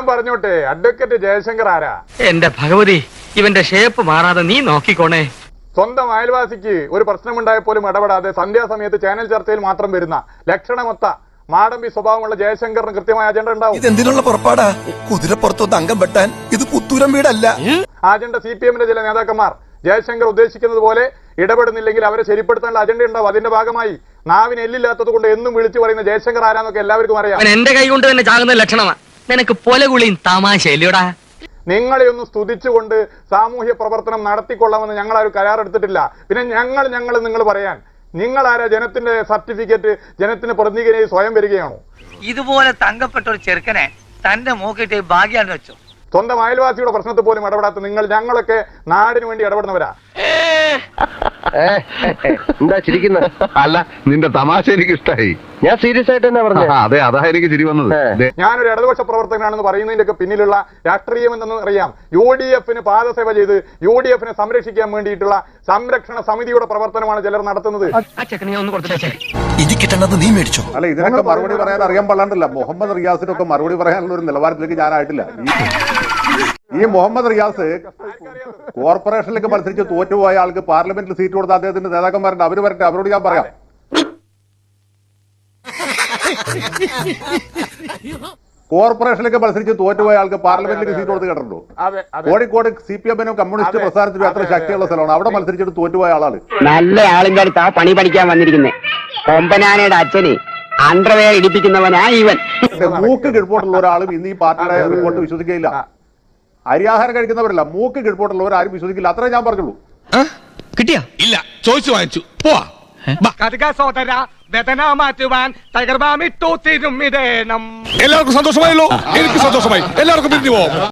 ഞാൻ പറഞ്ഞോട്ടെ അഡ്വക്കേറ്റ് ജയശങ്കർ ആരാ? എന്റെ ഭഗവതി ഇവന്റെ ഷേപ്പ് മാറാതെ നീ നോക്കിക്കോണേ. സ്വന്തം അയൽവാസിക്ക് ഒരു പ്രശ്നമുണ്ടായ പോലും ഇടപെടാതെ സന്ധ്യാസമയത്ത് ചാനൽ ചർച്ചയിൽ മാത്രം വരുന്ന ലക്ഷണമൊത്ത മാടമ്പി സ്വഭാവമുള്ള ജയശങ്കറിന് കൃത്യമായ അജണ്ട ഉണ്ടാവും. ഇതെന്തിനുള്ള പുറപ്പാടാ? കുതിരപ്പുറത്തൊന്ന് അംഗം വെട്ടാൻ ഇത് പുത്തൂരം വീടല്ല. അജണ്ട സി പി എമ്മിന്റെ ചില നേതാക്കന്മാർ ജയശങ്കർ ഉദ്ദേശിക്കുന്നത് പോലെ ഇടപെടുന്നില്ലെങ്കിൽ അവരെ ശരിപ്പെടുത്താനുള്ള അജണ്ട ഉണ്ടാവും. അതിന്റെ ഭാഗമായി നാവിന് എല്ലില്ലാത്തത് കൊണ്ട് എന്നും വിളിച്ചു പറയുന്ന ജയശങ്കർ ആരാന്നൊക്കെ എല്ലാവർക്കും അറിയാം. എന്റെ കൈ കൊണ്ട് തന്നെ ചാകുന്ന ലക്ഷണമാ. നിനക്ക് പൊലകുളിയും നിങ്ങളെ ഒന്ന് സ്തുതിച്ചുകൊണ്ട് സാമൂഹ്യ പ്രവർത്തനം നടത്തിക്കൊള്ളാമെന്ന് ഞങ്ങൾ ആ ഒരു കരാറെടുത്തിട്ടില്ല. പിന്നെ ഞങ്ങൾ ഞങ്ങൾ നിങ്ങൾ പറയാൻ. നിങ്ങൾ ആരാ ജനത്തിന്റെ സർട്ടിഫിക്കറ്റ് ജനത്തിന് പ്രതിനിധിയായി സ്വയം വരികയാണോ? ഇതുപോലെ തങ്കപ്പെട്ട ഒരു ചെറുക്കനെ തന്റെ മൂക്കിട്ട് ഭാഗ്യാന്ന് വെച്ചു. സ്വന്തം അയൽവാസിയുടെ പ്രശ്നത്തിൽ പോലും ഇടപെടാത്ത നിങ്ങൾ ഞങ്ങളൊക്കെ നാടിനു വേണ്ടി ഇടപെടുന്നവരാ. എന്താ ചിരിക്കുന്ന? അല്ല നിന്റെ തമാശ എനിക്ക് ഇഷ്ടായി ഞാൻ സീരിയസ് ആയിട്ട് തന്നെ പറഞ്ഞു. അതെ അതാ എനിക്ക് ചിരി വന്നത്. ഞാനൊരു ഇടതുപക്ഷ പ്രവർത്തകനാണെന്ന് പറയുന്നതിന്റെ ഒക്കെ പിന്നിലുള്ള രാഷ്ട്രീയം എന്തെന്ന് അറിയാം. യു ഡി എഫിന് പാദസേവ ചെയ്ത് യു ഡി എഫിനെ സംരക്ഷിക്കാൻ വേണ്ടിയിട്ടുള്ള സംരക്ഷണ സമിതിയുടെ പ്രവർത്തനമാണ് ചിലർ നടത്തുന്നത്. അല്ല ഇതിനൊക്കെ മറുപടി പറയാൻ അറിയാൻ പാടില്ല മുഹമ്മദ് റിയാസിനൊക്കെ മറുപടി പറയാനുള്ള ഒരു നിലവാരത്തിലേക്ക് ഞാനായിട്ടില്ല. ഈ- ഈ മുഹമ്മദ് റിയാസ് കോർപ്പറേഷനിലേക്ക് മത്സരിച്ച് തോറ്റുപോയ ആൾക്ക് പാർലമെന്റിൽ സീറ്റ് കൊടുത്ത അദ്ദേഹത്തിന്റെ നേതാക്കന്മാരുണ്ട്. അവർ വരട്ടെ അവരോട് ഞാൻ പറയാം. കോർപ്പറേഷനിലേക്ക് മത്സരിച്ച് തോറ്റുപോയ ആൾക്ക് പാർലമെന്റിലേക്ക് സീറ്റ് കൊടുത്ത് കേട്ടിട്ടുണ്ടോ? അതെ അതെ. കോഴിക്കോട് സി പി എമ്മിനും കമ്മ്യൂണിസ്റ്റ്. പ്രസ്ഥാനത്തിനും എത്ര ശക്തിയുള്ള സ്ഥലമാണ്? അവിടെ മത്സരിച്ചിട്ട് തോറ്റുപോയ ആളാണ്. നല്ല ആളിന്റെ അടുത്താ പണി പഠിക്കാൻ വന്നിരിക്കുന്നത് കൊമ്പനാനയുടെ അച്ഛന് അണ്ടർവെയർ ഇടിപ്പിക്കുന്നവനാ ഇവൻ. മൂക്ക് കിഴപ്പോട്ടുള്ള ഒരാളും ഇന്ന് ഈ പാർട്ടിയുടെ റിപ്പോർട്ട് വിശ്വസിക്കുകയില്ല. അരിയാഹാരം കഴിക്കുന്നവരല്ല മൂക്ക് കിഴപ്പോട്ടുള്ളവർ ആരും വിശ്വസിക്കില്ല. അത്രേ ഞാൻ പറഞ്ഞുള്ളൂ. കിട്ടിയാ? ഇല്ല ചോദിച്ചു വാങ്ങിച്ചു. പോവാ. കടുക സോദര വേദന മാറ്റുവാൻ തകർവാമിട്ടു തിരുമിതേനം എല്ലാവർക്കും സന്തോഷമായല്ലോ? എനിക്ക് സന്തോഷമായി. എല്ലാവർക്കും പിരിഞ്ഞു പോവാം.